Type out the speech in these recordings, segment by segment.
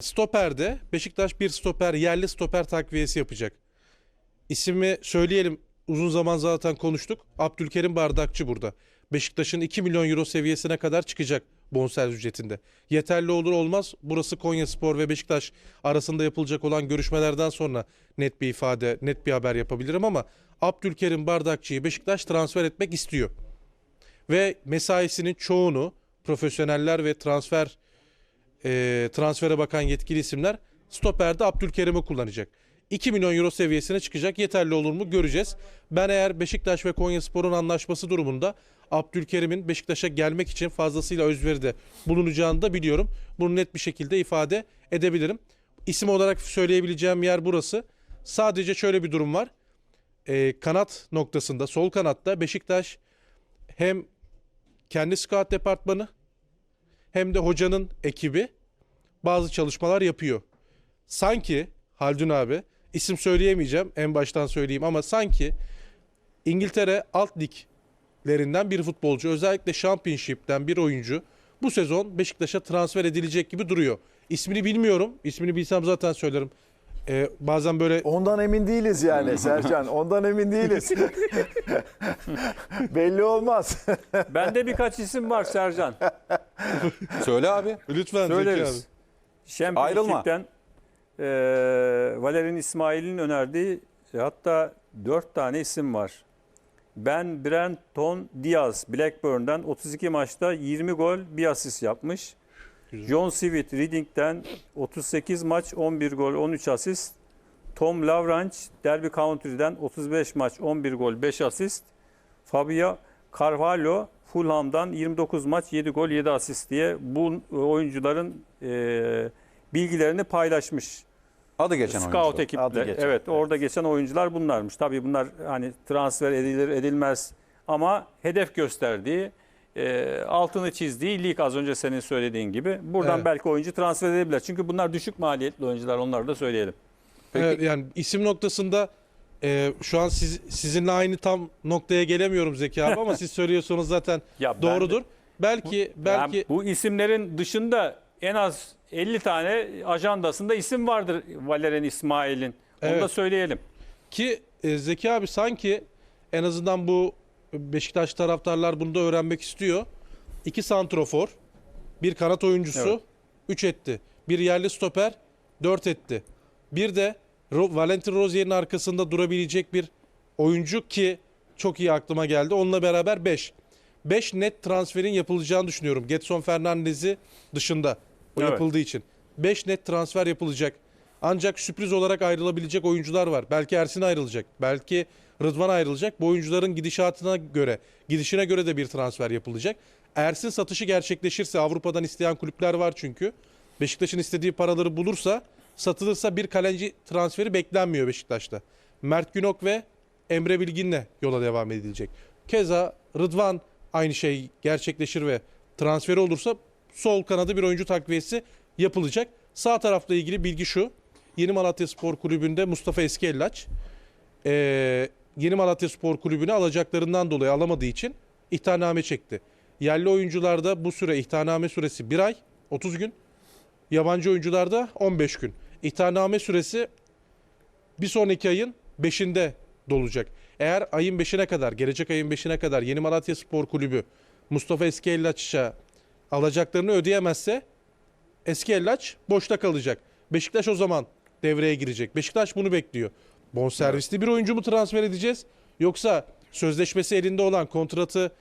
Stoper'de Beşiktaş bir stoper, yerli stoper takviyesi yapacak. İsmi söyleyelim. Uzun zaman zaten konuştuk. Abdülkerim Bardakçı burada. Beşiktaş'ın 2 milyon euro seviyesine kadar çıkacak bonservis ücretinde. Yeterli olur olmaz. Burası Konya Spor ve Beşiktaş arasında yapılacak olan görüşmelerden sonra net bir ifade, net bir haber yapabilirim ama Abdülkerim Bardakçı'yı Beşiktaş transfer etmek istiyor. Ve mesaisinin çoğunu profesyoneller ve transfer e, transfere bakan yetkili isimler stoperde Abdülkerim'i kullanacak. 2 milyon euro seviyesine çıkacak. Yeterli olur mu göreceğiz. Ben eğer Beşiktaş ve Konyaspor'un anlaşması durumunda Abdülkerim'in Beşiktaş'a gelmek için fazlasıyla özveride bulunacağını da biliyorum. Bunu net bir şekilde ifade edebilirim. İsim olarak söyleyebileceğim yer burası. Sadece şöyle bir durum var. E, kanat noktasında, sol kanatta Beşiktaş hem kendi scout departmanı hem de hocanın ekibi bazı çalışmalar yapıyor. Sanki Haldun abi isim söyleyemeyeceğim en baştan söyleyeyim ama sanki İngiltere alt liglerinden bir futbolcu özellikle Championship'ten bir oyuncu bu sezon Beşiktaş'a transfer edilecek gibi duruyor. İsmini bilmiyorum. İsmini bilsem zaten söylerim. Ee, bazen böyle Ondan emin değiliz yani Sercan. Ondan emin değiliz. Belli olmaz. Bende birkaç isim var Sercan. Söyle abi. lütfen Zeki abi. Söyleriz. Championship'ten eee Valerian İsmail'in önerdiği e, hatta dört tane isim var. Ben Brenton Diaz Blackburn'dan 32 maçta 20 gol bir asist yapmış. John Sweet Reading'den 38 maç 11 gol 13 asist. Tom Lavranch Derby County'den 35 maç 11 gol 5 asist. Fabio Carvalho Fulham'dan 29 maç 7 gol 7 asist diye bu oyuncuların e, bilgilerini paylaşmış. Adı geçen Scout oyuncu. ekiple. Adı geçen, evet, orada geçen oyuncular bunlarmış. Tabii bunlar hani transfer edilir edilmez ama hedef gösterdiği e, altını çizdiği lig az önce senin söylediğin gibi. Buradan Evet. belki oyuncu transfer edebilir. Çünkü bunlar düşük maliyetli oyuncular onları da söyleyelim. Peki. Evet, yani isim noktasında e, şu an siz, sizinle aynı tam noktaya gelemiyorum Zeki abi ama siz söylüyorsunuz zaten Ya ben doğrudur. de- belki belki Yani bu isimlerin dışında en az 50 tane ajandasında isim vardır Valerian İsmail'in. Onu da Evet. söyleyelim. ki e, Zeki abi sanki en azından bu Beşiktaş taraftarlar bunu da öğrenmek istiyor. İki santrofor, bir kanat oyuncusu Evet. 3 etti. Bir yerli stoper 4 etti. Bir de Valentin Rozier'in arkasında durabilecek bir oyuncu ki çok iyi aklıma geldi. Onunla beraber 5. 5 net transferin yapılacağını düşünüyorum. Getson Fernandez'i dışında o Evet. yapıldığı için. 5 net transfer yapılacak. Ancak sürpriz olarak ayrılabilecek oyuncular var. Belki Ersin ayrılacak. Belki Rıdvan ayrılacak. Bu oyuncuların gidişatına göre, gidişine göre de bir transfer yapılacak. Ersin satışı gerçekleşirse Avrupa'dan isteyen kulüpler var çünkü. Beşiktaş'ın istediği paraları bulursa, satılırsa bir kaleci transferi beklenmiyor Beşiktaş'ta. Mert Günok ve Emre Bilgin'le yola devam edilecek. Keza Rıdvan aynı şey gerçekleşir ve transferi olursa sol kanada bir oyuncu takviyesi yapılacak. Sağ tarafla ilgili bilgi şu. Yeni Malatya Spor Kulübü'nde Mustafa Eskellaç eee Yeni Malatya Spor Kulübü'ne alacaklarından dolayı alamadığı için ihtarname çekti. Yerli oyuncularda bu süre ihtarname süresi 1 ay 30 gün. Yabancı oyuncularda 15 gün. İhtarname süresi bir sonraki ayın 5'inde dolacak. Eğer ayın 5'ine kadar, gelecek ayın 5'ine kadar Yeni Malatya Spor Kulübü Mustafa Eskellaç'a alacaklarını ödeyemezse Eski Ellaç boşta kalacak. Beşiktaş o zaman devreye girecek. Beşiktaş bunu bekliyor. Bonservisli bir oyuncu mu transfer edeceğiz? Yoksa sözleşmesi elinde olan kontratı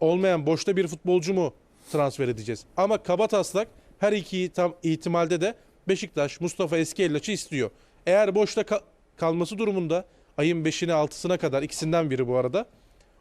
olmayan boşta bir futbolcu mu transfer edeceğiz? Ama kaba taslak her iki tam ihtimalde de Beşiktaş Mustafa Eski Ellaç'ı istiyor. Eğer boşta ka- kalması durumunda ayın 5'ine 6'sına kadar ikisinden biri bu arada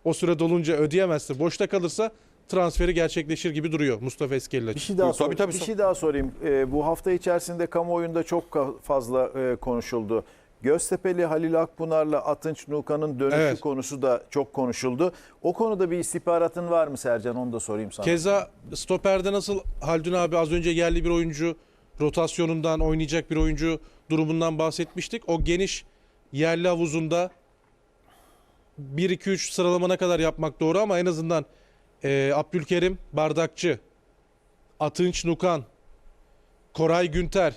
o süre dolunca ödeyemezse boşta kalırsa transferi gerçekleşir gibi duruyor Mustafa Eski Ellaç. Bir şey daha Tabii, sor- tabii, bir sor. şey daha sorayım. Ee, bu hafta içerisinde kamuoyunda çok fazla e, konuşuldu. Göztepe'li Halil Akpınar'la Atınç Nukan'ın dönüşü Evet. konusu da çok konuşuldu. O konuda bir istihbaratın var mı Sercan? Onu da sorayım sana. Keza stoperde nasıl Haldun abi az önce yerli bir oyuncu rotasyonundan oynayacak bir oyuncu durumundan bahsetmiştik. O geniş yerli havuzunda 1-2-3 sıralamana kadar yapmak doğru ama en azından e, Abdülkerim Bardakçı, Atınç Nukan, Koray Günter,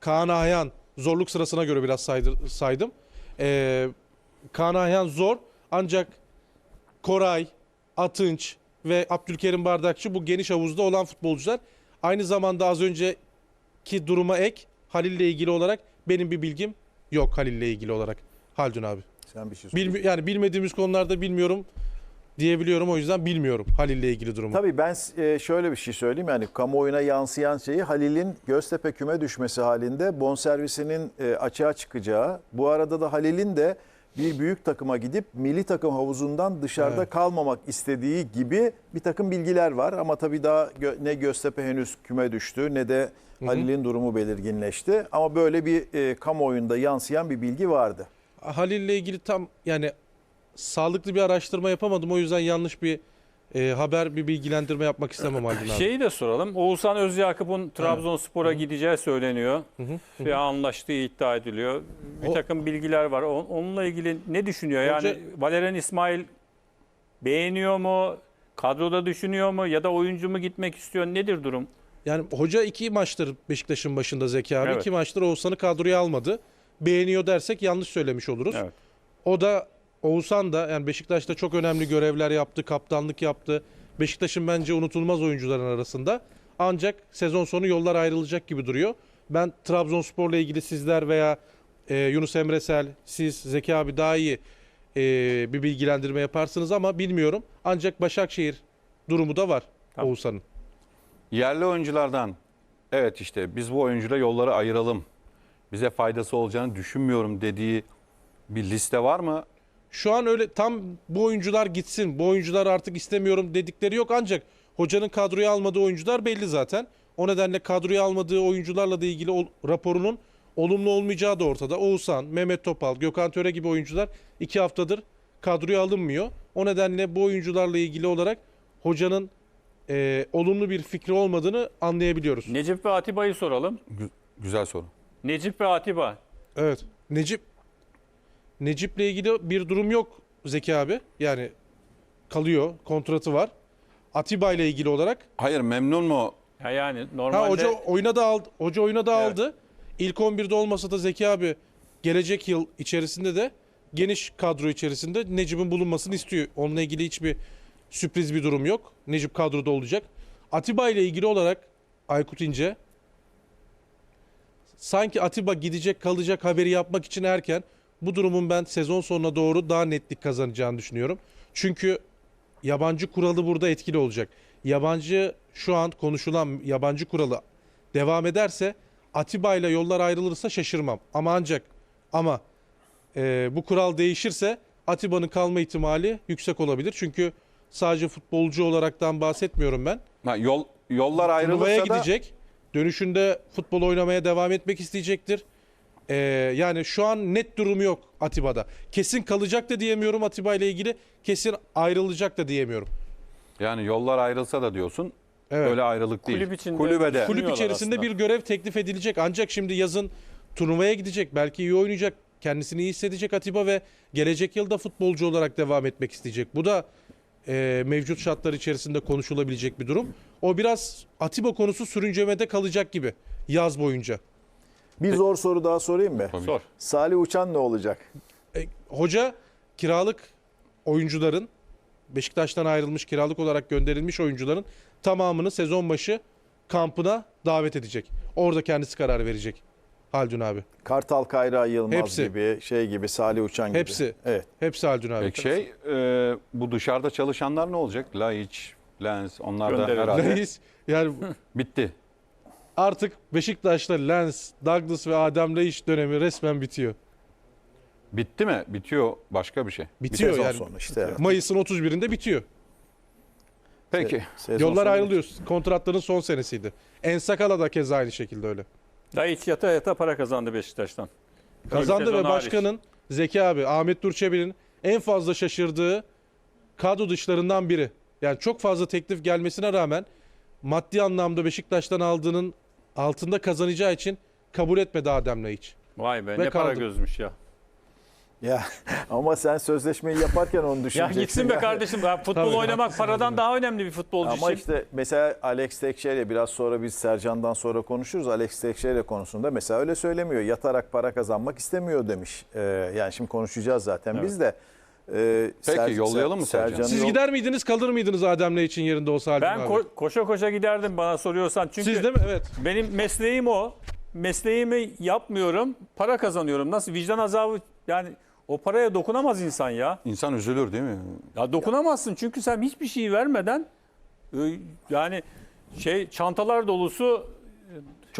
Kaan Ayhan zorluk sırasına göre biraz saydı- saydım. Ee, Kaan Ayhan zor ancak Koray, Atınç ve Abdülkerim Bardakçı bu geniş havuzda olan futbolcular. Aynı zamanda az önceki duruma ek Halil'le ilgili olarak benim bir bilgim yok Halil'le ilgili olarak. Haldun abi. Sen bir şey Bilmi- yani bilmediğimiz konularda bilmiyorum diyebiliyorum o yüzden bilmiyorum Halil'le ilgili durumu. Tabii ben e, şöyle bir şey söyleyeyim yani kamuoyuna yansıyan şeyi Halil'in Göztepe küme düşmesi halinde bonservisinin e, açığa çıkacağı. Bu arada da Halil'in de bir büyük takıma gidip milli takım havuzundan dışarıda Evet. kalmamak istediği gibi bir takım bilgiler var. Ama tabii daha gö- ne Göztepe henüz küme düştü ne de Halil'in durumu belirginleşti. Ama böyle bir e, kamuoyunda yansıyan bir bilgi vardı. Halil'le ilgili tam yani sağlıklı bir araştırma yapamadım o yüzden yanlış bir e, haber bir bilgilendirme yapmak istemem Haldun abi. Şeyi de soralım. Oğuzhan Özyakup'un Trabzonspor'a gideceği söyleniyor. hı, Ve anlaştığı iddia ediliyor. Bir O- takım bilgiler var. Onunla ilgili ne düşünüyor? Yani Hoca- Valerian İsmail beğeniyor mu? Kadroda düşünüyor mu? Ya da oyuncu mu gitmek istiyor? Nedir durum? Yani hoca iki maçtır Beşiktaş'ın başında Zeki abi. Evet. iki maçtır Oğuzhan'ı kadroya almadı. Beğeniyor dersek yanlış söylemiş oluruz. Evet. O da Oğuzhan da yani Beşiktaş'ta çok önemli görevler yaptı, kaptanlık yaptı. Beşiktaş'ın bence unutulmaz oyuncuların arasında. Ancak sezon sonu yollar ayrılacak gibi duruyor. Ben Trabzonspor'la ilgili sizler veya e, Yunus Emresel, siz Zeki abi daha iyi e, bir bilgilendirme yaparsınız ama bilmiyorum. Ancak Başakşehir durumu da var Tamam. Oğuzhan'ın. Yerli oyunculardan evet işte biz bu oyuncuyla yolları ayıralım. Bize faydası olacağını düşünmüyorum dediği bir liste var mı? Şu an öyle tam bu oyuncular gitsin, bu oyuncular artık istemiyorum dedikleri yok ancak hocanın kadroya almadığı oyuncular belli zaten. O nedenle kadroya almadığı oyuncularla da ilgili ol- raporunun olumlu olmayacağı da ortada. Oğuzhan, Mehmet Topal, Gökhan Töre gibi oyuncular iki haftadır kadroya alınmıyor. O nedenle bu oyuncularla ilgili olarak hocanın eee, olumlu bir fikri olmadığını anlayabiliyoruz. Necip ve Atiba'yı soralım. Gü- güzel soru. Necip ve Atiba. Evet. Necip Necip'le ilgili bir durum yok Zeki abi. Yani kalıyor, kontratı var. Atiba ile ilgili olarak Hayır memnun mu? Ya yani normalde ha hoca oyuna da aldı. Hoca oyuna da Evet. aldı. İlk 11'de olmasa da Zeki abi gelecek yıl içerisinde de geniş kadro içerisinde Necip'in bulunmasını istiyor. Onunla ilgili hiçbir sürpriz bir durum yok. Necip kadroda olacak. Atiba ile ilgili olarak Aykut İnce sanki Atiba gidecek kalacak haberi yapmak için erken bu durumun ben sezon sonuna doğru daha netlik kazanacağını düşünüyorum. Çünkü yabancı kuralı burada etkili olacak. Yabancı şu an konuşulan yabancı kuralı devam ederse Atiba ile yollar ayrılırsa şaşırmam. Ama ancak ama e, bu kural değişirse Atiba'nın kalma ihtimali yüksek olabilir. Çünkü sadece futbolcu olaraktan bahsetmiyorum ben. Ha, yol yollar Turnuvaya ayrılırsa da gidecek. Dönüşünde futbol oynamaya devam etmek isteyecektir. Ee, yani şu an net durumu yok Atiba'da. Kesin kalacak da diyemiyorum Atiba ile ilgili. Kesin ayrılacak da diyemiyorum. yani yollar ayrılsa da diyorsun. Evet. Öyle ayrılık değil. Kulüp içinde- Kulübede. Kulüp içerisinde aslında. bir görev teklif edilecek. Ancak şimdi yazın turnuvaya gidecek. Belki iyi oynayacak. Kendisini iyi hissedecek Atiba ve gelecek yılda futbolcu olarak devam etmek isteyecek. Bu da e, mevcut şartlar içerisinde konuşulabilecek bir durum. O biraz Atiba konusu sürüncemede kalacak gibi yaz boyunca. Bir zor soru daha sorayım mı? Sor. Salih Uçan ne olacak? E, hoca kiralık oyuncuların Beşiktaş'tan ayrılmış kiralık olarak gönderilmiş oyuncuların tamamını sezon başı kampına davet edecek. Orada kendisi karar verecek. Haldun abi. Kartal Kayra Yılmaz Hepsi. gibi, şey gibi, Salih Uçan gibi. Hepsi. Evet. Hepsi Haldun abi. Peki şey e, bu dışarıda çalışanlar ne olacak? Laiç, Lens onlar da herhalde Reis yani bitti. Artık Beşiktaş'ta Lens, Douglas ve Adem Reiş dönemi resmen bitiyor. Bitti mi? Bitiyor başka bir şey. Bitiyor yani. sonu işte. evet. Mayıs'ın 31'inde bitiyor. Peki. Sezon Yollar ayrılıyor. Kontratların son senesiydi. Ensakala da keza aynı şekilde öyle. Daiç yata yata para kazandı Beşiktaş'tan. Kazandı ve hariç. başkanın Zeki abi Ahmet Durçebi'nin en fazla şaşırdığı kadro dışlarından biri. Yani çok fazla teklif gelmesine rağmen maddi anlamda Beşiktaş'tan aldığının altında kazanacağı için kabul etmedi Adem Laiç. Vay be Ve ne para gözmüş ya. Ya ama sen sözleşmeyi yaparken onu Ya düşüneceksin. gitsin be yani. kardeşim. Ya futbol Tabii, oynamak paradan daha önemli bir futbolcu Ama için. işte mesela Alex Tekşehir'e biraz sonra biz Sercan'dan sonra konuşuruz. Alex Tekşehir'e konusunda mesela öyle söylemiyor. Yatarak para kazanmak istemiyor demiş. Ee, yani şimdi konuşacağız zaten Evet. biz de. Ee, Peki, yollayalım mı Sercan? Sercan'ı Siz yol- gider miydiniz kalır mıydınız Adem'le için yerinde olsa Haldun Ben abi? ko- koşa koşa giderdim bana soruyorsan. Çünkü Siz değil mi? Evet. benim mesleğim o. Mesleğimi yapmıyorum, para kazanıyorum. Nasıl vicdan azabı yani o paraya dokunamaz insan ya. İnsan üzülür değil mi? Ya dokunamazsın çünkü sen hiçbir şey vermeden e, yani şey çantalar dolusu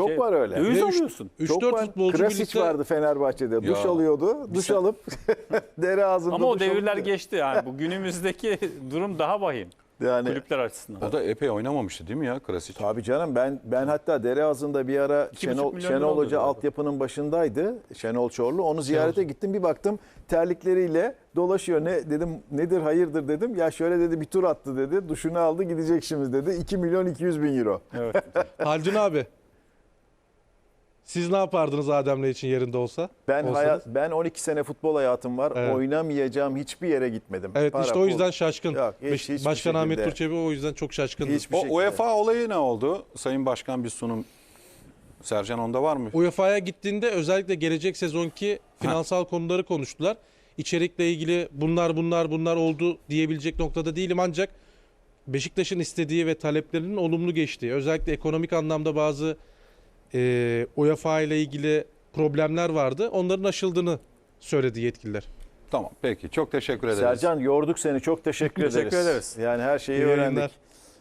Çok şey, var öyle. Döviz alıyorsun. 3-4 var. futbolcu Krasic birlikte vardı Fenerbahçe'de. Duş Ya. alıyordu. Duş alıp dere ağzında Ama o duş devirler alıp- geçti yani. Bu günümüzdeki durum daha vahim Yani kulüpler açısından. O da epey oynamamıştı değil mi ya Krasic? Tabii canım ben ben hatta dere ağzında bir ara Şenol, Şenol Hoca alıyordu altyapının başındaydı. Şenol Çorlu. Onu ziyarete gittim. Bir baktım terlikleriyle dolaşıyor. Ne dedim nedir hayırdır dedim. Ya şöyle dedi bir tur attı dedi. Duşunu aldı gidecek şimdi dedi. 2 milyon 200 bin euro. Evet. Haldun abi. Siz ne yapardınız Adem'le için yerinde olsa? Ben Olsanız? hayat, ben 12 sene futbol hayatım var. Evet. Oynamayacağım hiçbir yere gitmedim. Evet Para, işte o yüzden şaşkın. Yok, hiç- hiçbir Başkan Ahmet şekilde. Turçevi o yüzden çok şaşkındı. Hiçbir O şekilde. UEFA olayı ne oldu? Sayın Başkan bir sunum. Sercan onda var mı? UEFA'ya gittiğinde özellikle gelecek sezonki finansal konuları konuştular. İçerikle ilgili bunlar bunlar bunlar oldu diyebilecek noktada değilim ancak Beşiktaş'ın istediği ve taleplerinin olumlu geçtiği, özellikle ekonomik anlamda bazı e, UEFA ile ilgili problemler vardı. Onların aşıldığını söyledi yetkililer. Tamam peki çok teşekkür ederiz. Sercan yorduk seni. Çok teşekkür, Teşekkür ederiz. ederiz. Yani her şeyi İyi öğrendik. yayınlar.